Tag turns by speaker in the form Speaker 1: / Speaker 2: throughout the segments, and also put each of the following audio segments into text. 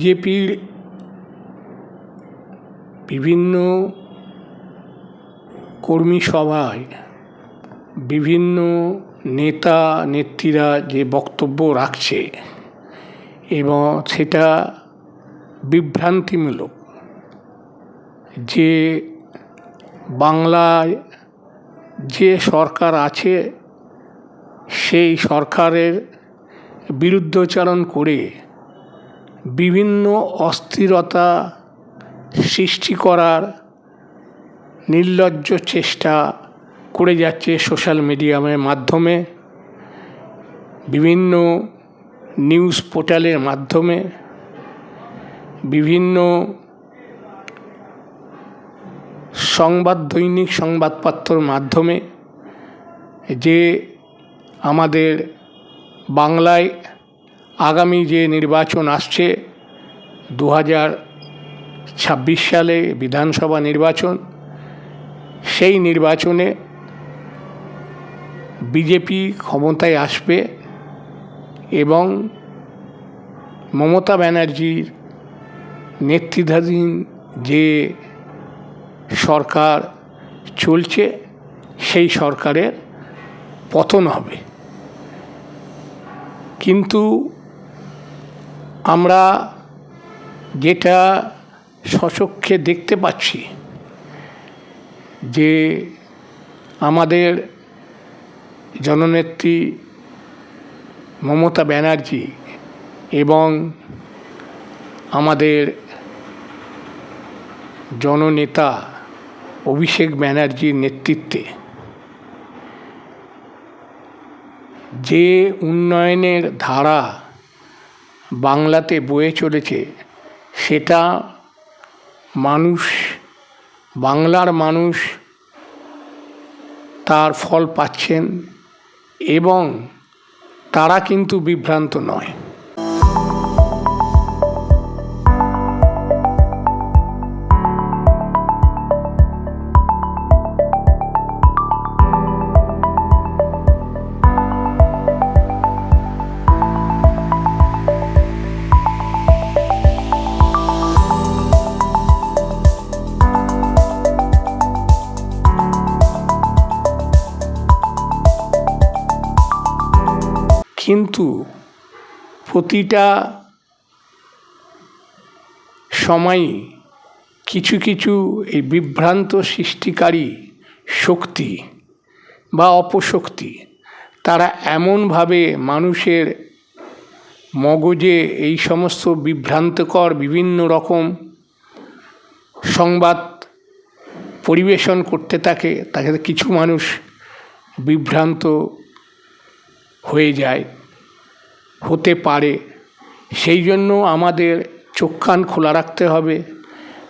Speaker 1: বিজেপির বিভিন্ন কর্মী সভায় বিভিন্ন নেতা, নেত্রীরা যে বক্তব্য রাখছে এবং সেটা বিভ্রান্তিমূলক। যে বাংলায় যে সরকার আছে, সেই সরকারের বিরুদ্ধচারণ করে বিভিন্ন অস্থিরতা সৃষ্টি করার নির্লজ্জ চেষ্টা করে যাচ্ছে সোশ্যাল মিডিয়ামের মাধ্যমে, বিভিন্ন নিউজ পোর্টালের মাধ্যমে, বিভিন্ন সংবাদ, দৈনিক সংবাদপত্রর মাধ্যমে যে আমাদের বাংলায় আগামী যে নির্বাচন আসছে দু ছাব্বিশ সালে বিধানসভা নির্বাচন, সেই নির্বাচনে বিজেপি ক্ষমতায় আসবে এবং মমতা ব্যানার্জির নেতৃত্বাধীন যে সরকার চলছে, সেই সরকারের পতন হবে। কিন্তু আমরা যেটা স্বচক্ষে দেখতে পাচ্ছি যে আমাদের জননেত্রী মমতা ব্যানার্জি এবং আমাদের জননেতা অভিষেক ব্যানার্জির নেতৃত্বে যে উন্নয়নের ধারা বাংলাতে বয়ে চলেছে, সেটা মানুষ, বাংলার মানুষ তার ফল পাচ্ছেন এবং তারা কিন্তু বিভ্রান্ত নয়। কিন্তু প্রতিটা সময়ই কিছু কিছু এই বিভ্রান্ত সৃষ্টিকারী শক্তি বা অপশক্তি, তারা এমনভাবে মানুষের মগজে এই সমস্ত বিভ্রান্তকর বিভিন্ন রকম সংবাদ পরিবেশন করতে থাকে তাকে কিছু মানুষ বিভ্রান্ত হয়ে যায়। হতে পারে। সেই জন্য আমাদের চোখ কান খোলা রাখতে হবে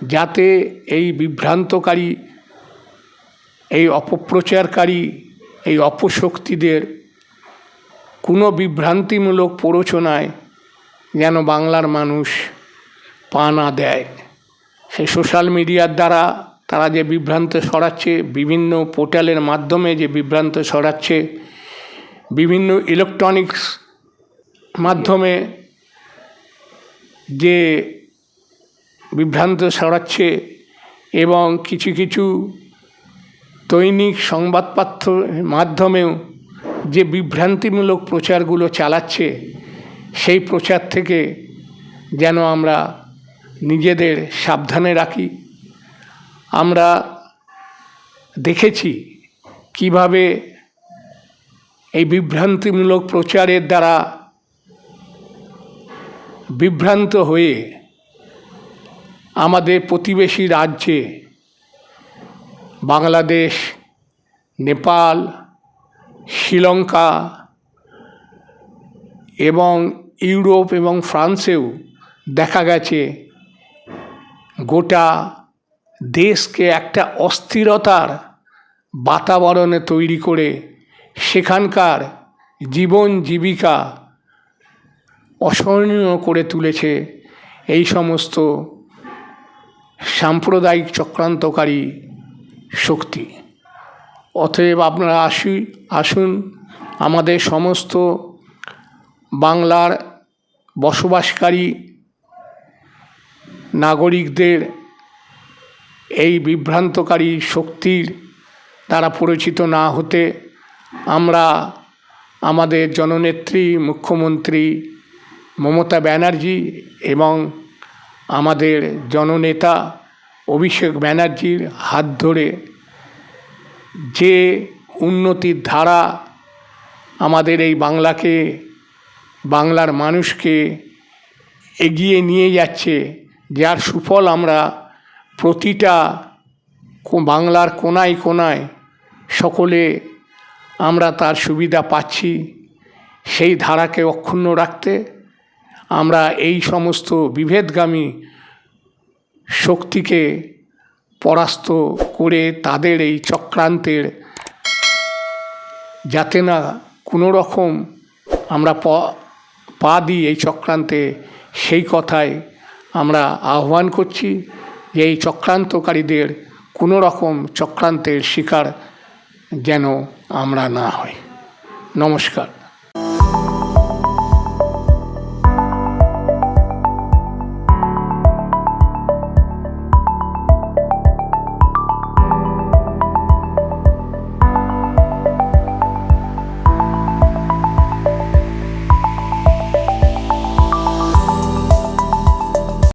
Speaker 1: যাতে এই বিভ্রান্তকারী, এই অপপ্রচারকারী, এই অপশক্তিদের কোনো বিভ্রান্তিমূলক প্ররোচনায় যেন বাংলার মানুষ পা না দেয়। সেই সোশ্যাল মিডিয়ার দ্বারা তারা যে বিভ্রান্ত সরাচ্ছে বিভিন্ন পোর্টালের মাধ্যমে যে বিভ্রান্ত সরাচ্ছে বিভিন্ন ইলেকট্রনিক্স মাধ্যমে যে বিভ্রান্ত ছড়াচ্ছে এবং কিছু কিছু দৈনিক সংবাদপত্র মাধ্যমেও যে বিভ্রান্তিমূলক প্রচারগুলো চালাচ্ছে, সেই প্রচার থেকে যেন আমরা নিজেদের সাবধানে রাখি। আমরা দেখেছি কীভাবে এই বিভ্রান্তিমূলক প্রচারের দ্বারা বিভ্রান্ত হয়ে আমাদের প্রতিবেশী রাজ্যে বাংলাদেশ, নেপাল, শ্রীলঙ্কা এবং ইউরোপ এবং ফ্রান্সেও দেখা গেছে গোটা দেশকে একটা অস্থিরতার বাতাবরণে তৈরি করে সেখানকার জীবন জীবিকা অসহনীয় করে তুলেছে এই সমস্ত সাম্প্রদায়িক চক্রান্তকারী শক্তি। অতএব আপনারা আসি, আসুন আমাদের সমস্ত বাংলার বসবাসকারী নাগরিকদের এই বিভ্রান্তকারী শক্তির দ্বারা পরিচিত না হতে আমরা আমাদের জননেত্রী, মুখ্যমন্ত্রী মমতা ব্যানার্জি এবং আমাদের জননেতা অভিষেক ব্যানার্জির হাত ধরে যে উন্নতির ধারা আমাদের এই বাংলাকে, বাংলার মানুষকে এগিয়ে নিয়ে যাচ্ছে, যার সুফল আমরা প্রতিটা বাংলার কোনায় কোনায় সকলে আমরা তার সুবিধা পাচ্ছি। সেই ধারাকে অক্ষুণ্ণ রাখতে আমরা এই সমস্ত বিভেদগামী শক্তিকে পরাস্ত করে তাদের এই চক্রান্তের যাতে না কোনো রকম আমরা প- দিই এই চক্রান্তে সেই কথায় আমরা আহ্বান করছি যে এই চক্রান্তকারীদের কোনো রকম চক্রান্তের শিকার যেন আমরা না হই। নমস্কার।